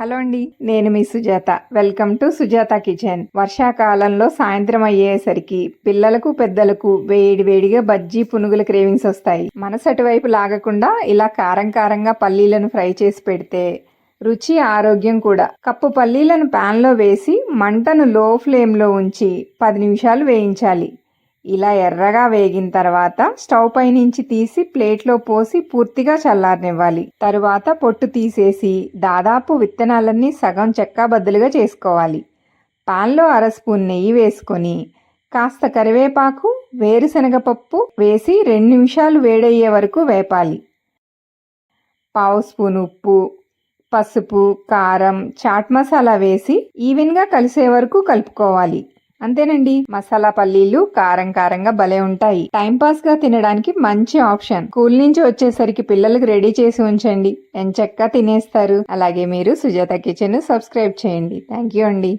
Hello అండి నేను మీ Sujatha. Welcome to Sujatha kitchen. వర్షాకాలంలో సాయంత్రం అయ్యేసరికి పిల్లలకు పెద్దలకు వేడి వేడిగా బజ్జీ పునుగుల క్రేవింగ్స్ వస్తాయి. మనసటి వైపు లాగకుండా ఇలా కారం కారంగా పల్లీలను ఫ్రై చేసి పెడితే రుచి ఆరోగ్యం కూడా. కప్పు పల్లీలను ప్యాన్లో వేసి మంటను లో ఫ్లేమ్లో ఉంచి పది నిమిషాలు వేయించాలి. ఇలా ఎర్రగా వేగిన తర్వాత స్టవ్ పై నుంచి తీసి ప్లేట్లో పోసి పూర్తిగా చల్లారనివ్వాలి. తరువాత పొట్టు తీసేసి దాదాపు విత్తనాలన్నీ సగం చెక్క బద్దలుగా చేసుకోవాలి. పాన్లో అర స్పూన్ నెయ్యి వేసుకొని కాస్త కరివేపాకు వేరుశనగ పప్పు వేసి రెండు నిమిషాలు వేడయ్యే వరకు వేపాలి. పావు స్పూన్ ఉప్పు పసుపు కారం చాట్ మసాలా వేసి ఈవెన్గా కలిసే వరకు కలుపుకోవాలి. అంతేనండి. మసాలా పల్లీలు కారం కారంగా భలే ఉంటాయి. టైం పాస్గా తినడానికి మంచి ఆప్షన్. స్కూల్ నుంచి వచ్చేసరికి పిల్లలకు రెడీ చేసి ఉంచండి. ఎంచక్కా తినేస్తారు. అలాగే మీరు సుజాత కిచెన్ సబ్స్క్రైబ్ చేయండి. థ్యాంక్ యూ అండి.